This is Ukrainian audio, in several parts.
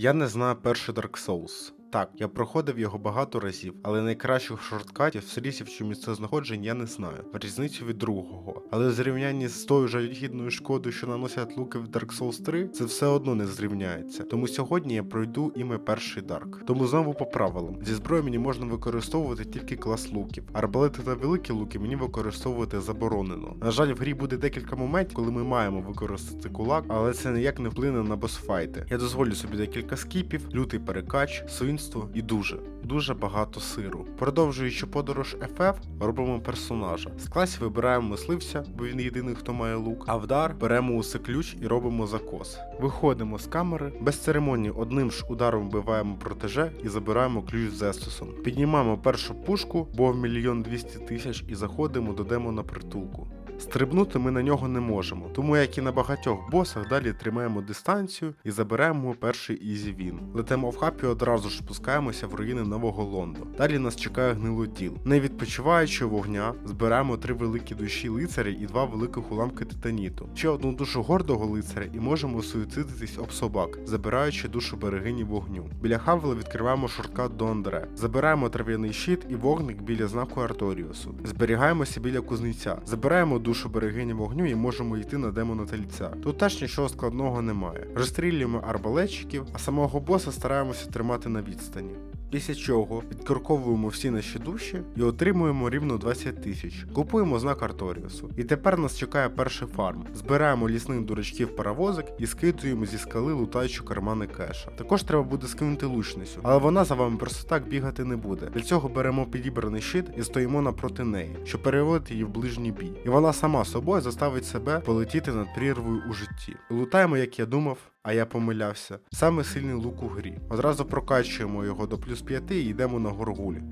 Я не знаю перший Dark Souls. Так, я проходив його багато разів, але найкращих шорткатів, слісів чи місцезнаходжень я не знаю, в різницю від другого. Але в зрівнянні з тою жалюгідною шкодою, що наносять луки в Dark Souls 3, це все одно не зрівняється. Тому сьогодні я пройду іме перший Dark. Тому знову по правилам. Зі зброї мені можна використовувати тільки клас луків. Арбалети та великі луки мені використовувати заборонено. На жаль, в грі буде декілька моментів, коли ми маємо використати кулак, але це ніяк не вплине на босфайти. Я дозволю собі декілька скіпів, лютий перекач, свинство і дуже, дуже багато сиру. Продовжуючи подорож FF, робимо персонажа. З класів вибираємо мисливця, бо він єдиний, хто має лук. А вдар беремо усе ключ і робимо закос. Виходимо з камери, без церемонії одним ж ударом вбиваємо протеже і забираємо ключ з Естусом. Піднімаємо першу пушку, бо в мільйон двісті тисяч, і заходимо до демона притулку. Стрибнути ми на нього не можемо, тому як і на багатьох босах далі тримаємо дистанцію і забираємо перший ізі він. Летимо в хапі одразу ж спускаємося в руїни нового Лондо. Далі нас чекає гнилоділ. Не відпочиваючи вогня, збираємо три великі душі лицаря і два великих уламки титаніту. Ще одну душу гордого лицаря і можемо суїцидитись об собак, забираючи душу берегині вогню. Біля Хавела відкриваємо шорткат до Андре. Забираємо трав'яний щит і вогник біля знаку Арторіусу. Зберігаємося біля кузнеця. Забираємо душу берегині вогню і можемо йти на демона тельця. Тут теж нічого складного немає. Розстрілюємо арбалетчиків, а самого боса стараємося тримати на відстані. Після чого відкорковуємо всі наші душі і отримуємо рівно 20 тисяч. Купуємо знак Арторіусу. І тепер нас чекає перший фарм. Збираємо лісних дурачків паровозик і скидуємо зі скали лутаючи кармани кеша. Також треба буде скинути лучницю, але вона за вами просто так бігати не буде. Для цього беремо підібраний щит і стоїмо напроти неї, щоб переводити її в ближній бій. І вона сама собою заставить себе полетіти над прірвою у житті. Лутаємо, як я думав, а я помилявся. Саме сильний лук у грі. Одразу прокачуємо його до плюс 5 і йдемо на горгулі.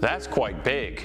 That's quite big.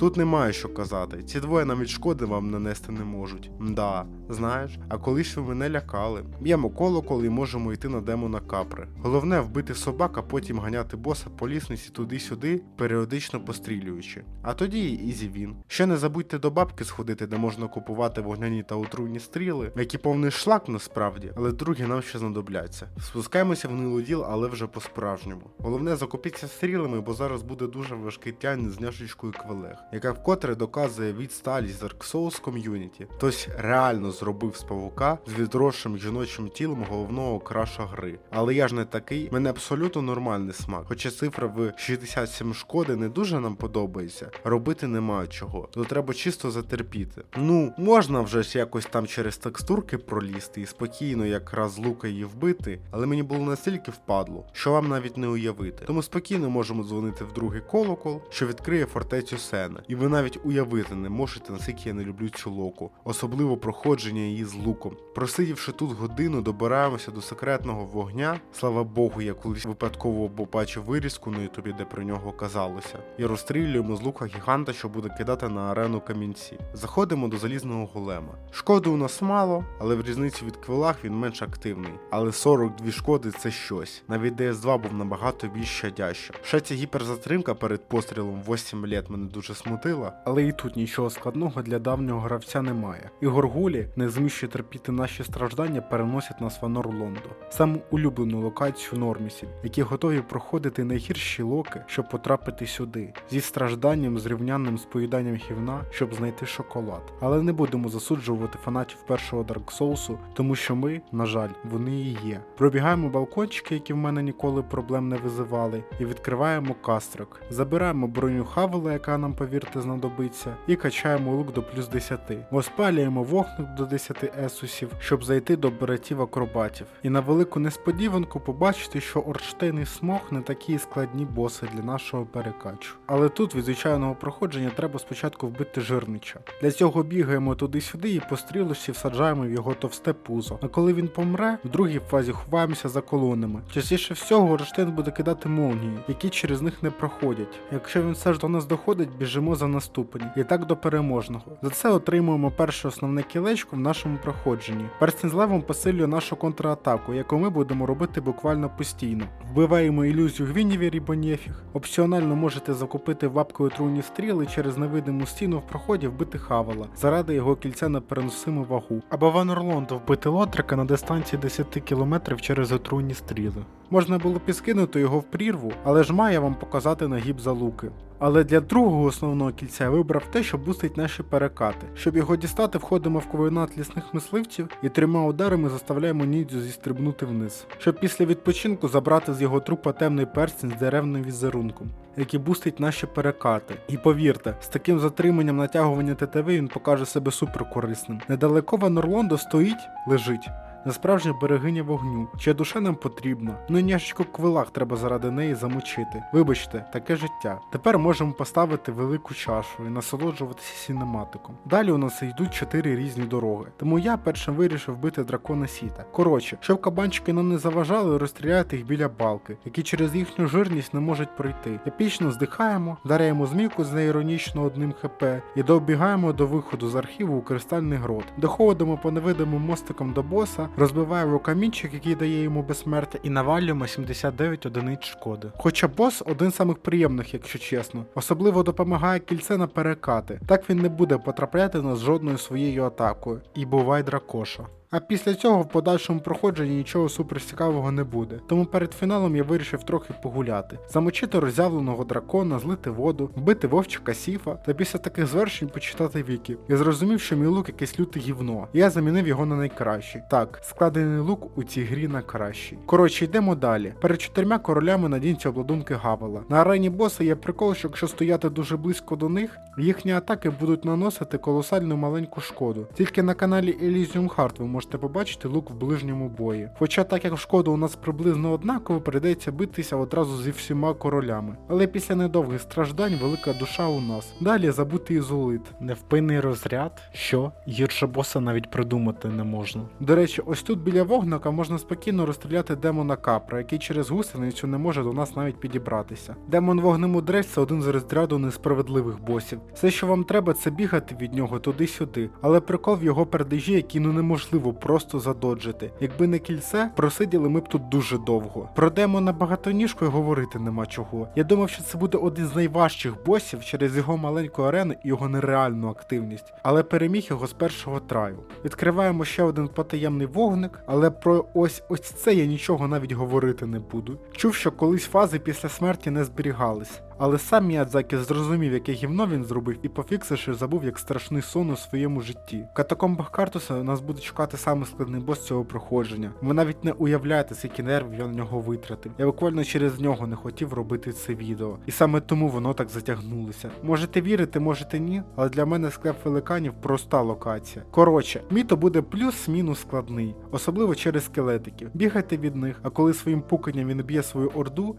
Тут немає що казати. Ці двоє навіть шкоди вам нанести не можуть. Мда, знаєш, а колись ви мене лякали. Б'ємо колокол і можемо йти на демона капри. Головне вбити собак, а потім ганяти боса по лісниці туди-сюди, періодично пострілюючи. А тоді і ізі він. Ще не забудьте до бабки сходити, де можна купувати вогняні та отруйні стріли, які повний шлак насправді, але другі нам ще знадобляться. Спускаємося в нилоділ, але вже по-справжньому. Головне закупіться стрілами, бо зараз буде дуже важкий тянь з няшечкою квелег, яка вкотре доказує відсталість Dark Souls ком'юніті. Хтось реально зробив з павука з відросшим жіночим тілом головного краша гри. Але я ж не такий, мене абсолютно нормальний смак. Хоча цифра в 67 шкоди не дуже нам подобається, робити немає чого. То треба чисто затерпіти. Ну, можна вже ж якось там через текстурки пролізти і спокійно якраз лука її вбити, але мені було настільки впадло, що вам навіть не уявити. Тому спокійно можемо дзвонити в другий колокол, що відкриє фортецю Сена. І ви навіть уявити не можете, наскільки я не люблю цю локу, особливо проходження її з луком. Просидівши тут годину, добираємося до секретного вогня. Слава Богу, я колись випадково побачив вирізку на ютубі, де про нього казалося. І розстрілюємо з лука гіганта, що буде кидати на арену камінці. Заходимо до залізного голема. Шкоди у нас мало, але в різниці від квилах він менш активний. Але 42 шкоди це щось. Навіть DS2 був набагато більш щадящим. Ще ця гіперзатримка перед пострілом 8 лет мене дуже смутила, але і тут нічого складного для давнього гравця немає. І горгулі, не зміщу терпіти наші страждання, переносять нас в Анор Лондо, саму улюблену локацію нормісів, які готові проходити найгірші локи, щоб потрапити сюди, зі стражданням зрівнянним з поїданням гівна, щоб знайти шоколад. Але не будемо засуджувати фанатів першого Souls, тому що ми, на жаль, вони і є. Пробігаємо балкончики, які в мене ніколи проблем не визивали, і відкриваємо кастрик. Забираємо броню Хавела, яка нам, повірте, знадобиться, і качаємо лук до плюс 10. Розпалюємо вогник до 10 есусів, щоб зайти до братів акробатів. І на велику несподіванку побачити, що Орштейн і Смог не такі складні боси для нашого перекачу. Але тут від звичайного проходження треба спочатку вбити жирнича. Для цього бігаємо туди-сюди і по стрілочці всаджаємо в його товсте пузо. А коли він помре, в другій фазі ховаємося за колонами. Частіше всього Орштейн буде кидати молнії, які через них не проходять. Якщо він все ж до нас доходить, біжимо йдемо за наступні, і так до переможного. За це отримуємо перше основне кілечко в нашому проходженні. Перстень з левом посилює нашу контратаку, яку ми будемо робити буквально постійно. Вбиваємо ілюзію Гвінівер і Бонєфіг. Опціонально можете закупити вапкою труні стріли через невидиму стіну в проході вбити Хавала заради його кільця на переносиму вагу. Або Ван Орлондо вбити Лотрика на дистанції 10 км через отруйні стріли. Можна було б і скинути його в прірву, але ж має вам показати нагіб за луки. Але для другого основного кільця я вибрав те, що бустить наші перекати. Щоб його дістати, входимо в ковенат лісних мисливців і трьома ударами заставляємо ніндзю зістрибнути вниз. Щоб після відпочинку забрати з його трупа темний перстень з деревним візерунком, який бустить наші перекати. І повірте, з таким затриманням натягування ТТВ він покаже себе суперкорисним. Недалеко Ван Орлондо стоїть, лежить. Насправжня берегиня вогню, чия душа нам потрібна. Ну няшечко квилах треба заради неї замочити. Вибачте, таке життя. Тепер можемо поставити велику чашу і насолоджуватися сінематиком. Далі у нас йдуть чотири різні дороги. Тому я першим вирішив бити дракона сіта. Коротше, щоб кабанчики нам не заважали, розстріляти їх біля балки, які через їхню жирність не можуть пройти. Епічно здихаємо, вдаряємо змійку з неіронічно одним хп і добігаємо до виходу з архіву у кристальний грот. Доходимо по невидимим мостикам до боса, розбиваємо камінчик, який дає йому безсмертя, і навалюємо 79 одиниць шкоди. Хоча бос один з самих приємних, якщо чесно. Особливо допомагає кільце на перекати. Так він не буде потрапляти на жодною своєю атакою. І бувай дракоша. А після цього в подальшому проходженні нічого суперцікавого не буде. Тому перед фіналом я вирішив трохи погуляти, замочити роззявленого дракона, злити воду, вбити вовчика сіфа та після таких звершень почитати віки. Я зрозумів, що мій лук якесь люте гівно. Я замінив його на найкращий. Так, складений лук у цій грі на кращий. Коротше, йдемо далі. Перед чотирма королями надіньте обладунки Гавела. На арені боса є прикол, що якщо стояти дуже близько до них, їхні атаки будуть наносити колосальну маленьку шкоду. Тільки на каналі Elysium Heart ви можете побачити лук в ближньому бої. Хоча так як шкода у нас приблизно однаково, прийдеться битися одразу зі всіма королями. Але після недовгих страждань велика душа у нас. Далі забути ізолит. Невпинний розряд, що гірше боса навіть придумати не можна. До речі, ось тут біля вогника можна спокійно розстріляти демона капра, який через гусеницю не може до нас навіть підібратися. Демон вогнемудрець це один з розряду несправедливих босів. Все, що вам треба, це бігати від нього туди-сюди. Але прикол в його передежі, який ну неможливо просто задоджити. Якби не кільце, просиділи ми б тут дуже довго. Про демона багатоніжку й говорити нема чого. Я думав, що це буде один з найважчих босів через його маленьку арену і його нереальну активність, але переміг його з першого траю. Відкриваємо ще один потаємний вогник, але про ось ось це я нічого навіть говорити не буду. Чув, що колись фази після смерті не зберігались. Але сам Міядзакі зрозумів, яке гівно він зробив, і пофіксивши забув як страшний сон у своєму житті. В катакомбах Картуса нас буде чекати саме складний бос цього проходження. Ви навіть не уявляєте, скільки нервів я на нього витратив. Я буквально через нього не хотів робити це відео. І саме тому воно так затягнулося. Можете вірити, можете ні, але для мене склеп великанів проста локація. Коротше, міто буде плюс-мінус складний, особливо через скелетиків. Бігайте від них, а коли своїм пуканням він б'є свою орду,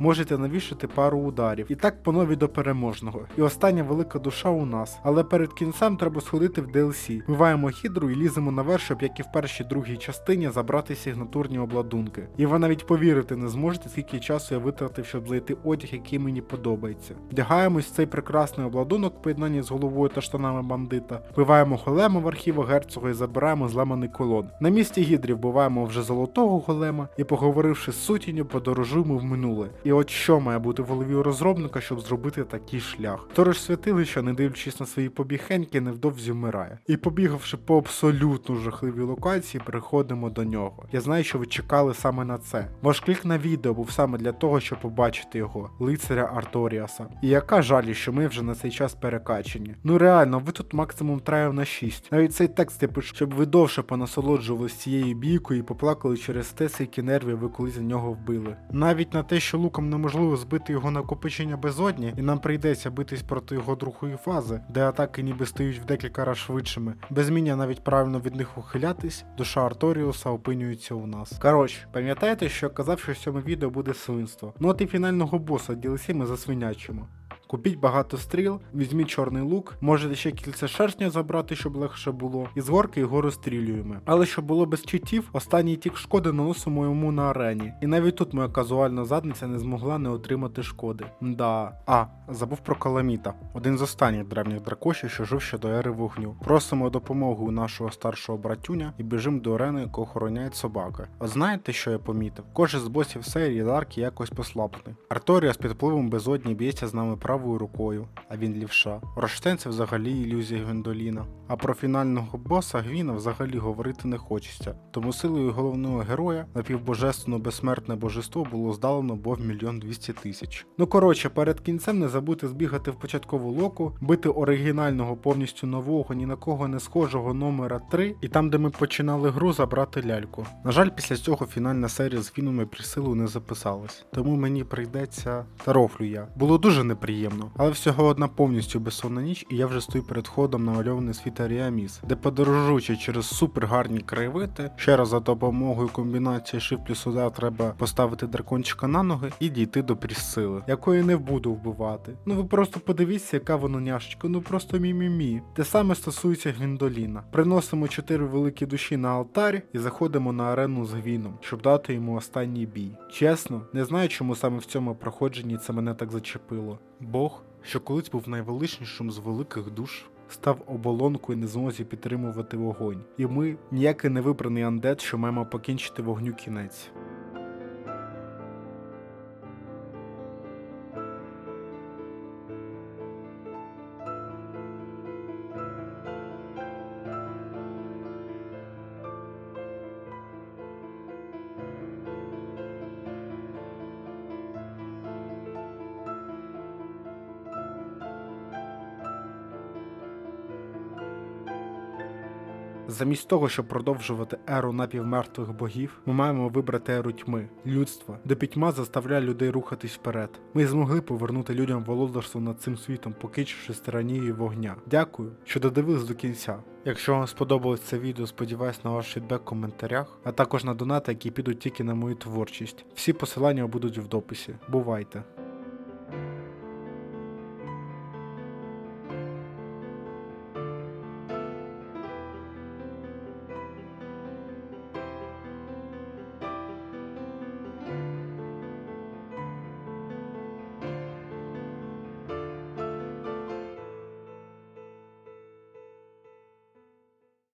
можете навішати пару ударів. І так по новій до переможного. І остання велика душа у нас. Але перед кінцем треба сходити в DLC. Вбиваємо хідру і ліземо наверх, щоб як і в першій другій частині забрати сигнатурні обладунки. І ви навіть повірити не зможете, скільки часу я витратив, щоб знайти одяг, який мені подобається. Вдягаємось в цей прекрасний обладунок в з головою та штанами бандита. Вбиваємо голема в архіву герцога і забираємо зламаний колон. На місці гідрів вбиваємо вже золотого голема і, поговоривши з сутінню, подорожуємо в минуле. І от що має бути в голові у розробника, щоб зробити такий шлях. Сторож святилища, не дивлячись на свої побігеньки, невдовзі вмирає. І побігавши по абсолютно жахливій локації, приходимо до нього. Я знаю, що ви чекали саме на це. Ваш клік на відео був саме для того, щоб побачити його, лицаря Арторіаса. І яка жаль, що ми вже на цей час перекачені. Ну реально, ви тут максимум траїв на 6. Навіть цей текст я пишу, щоб ви довше понасолоджувались цією бійкою і поплакали через те, скільки нервів ви колись за нього вбили. Навіть на те, що луком неможливо збити його накопичення безодні, і нам прийдеться битись проти його другої фази, де атаки ніби стають в декілька раз швидшими. Без зміння навіть правильно від них ухилятись, душа Арторіуса опинюється у нас. Коротше, пам'ятаєте, що я казав, що в цьому відео буде свинство. Ну от і фінального боса DLC ми засвинячимо. Купіть багато стріл, візьміть чорний лук, можете ще кільце шершня забрати, щоб легше було, і з горки його розстрілюємо. Але щоб було без читів, останній тік шкоди наносимо йому на арені. І навіть тут моя казуальна задниця не змогла не отримати шкоди. Да. А, забув про Каламіта, один з останніх древніх дракошів, що жив ще до ери вогню. Просимо допомогу у нашого старшого братюня і біжимо до арени, яку охороняють собаки. От знаєте, що я помітив? Кожен з босів серії Дарки якось послаблений. Арторія з підпливом безодні б'ється з нами правою рукою, а він лівша. Роштен це взагалі ілюзія Гвендоліна. А про фінального боса Гвіна взагалі говорити не хочеться. Тому силою головного героя напівбожественно безсмертне божество було здалено бо в мільйон двісті тисяч. Ну коротше, перед кінцем не забудьте збігати в початкову локу, бити оригінального повністю нового, ні на кого не схожого номера 3, і там, де ми починали гру, забрати ляльку. На жаль, після цього фінальна серія з фінами присилу не записалась, тому мені прийдеться та рофлю я. Було дуже неприємно, але всього одна повністю безсонна ніч, і я вже стою перед ходом на мальований світ Аріаміс, де подорожуючи через супер гарні краєвиди, ще раз за допомогою комбінації Shift плюс удар треба поставити дракончика на ноги і дійти до прісили, якої не буду вбивати. Ну ви просто подивіться, яка вона няшечка, ну просто мі-мі-мі. Те саме стосується Гвіндоліна. Приносимо чотири великі душі на алтарь і заходимо на арену з Гвіном, щоб дати йому останній бій. Чесно, не знаю, чому саме в цьому проходженні це мене так зачепило. Бог, що колись був найвеличнішим з великих душ. Став оболонкою не змозі підтримувати вогонь. І ми ніякий не вибраний андет, що маємо покінчити вогню кінець. Замість того, щоб продовжувати еру напівмертвих богів, ми маємо вибрати еру тьми, людства, де пітьма заставляє людей рухатись вперед. Ми змогли повернути людям володарство над цим світом, покичивши тиранію вогня. Дякую, що додивились до кінця. Якщо вам сподобалось це відео, сподіваюсь на ваш фідбек в коментарях, а також на донати, які підуть тільки на мою творчість. Всі посилання будуть в дописі. Бувайте!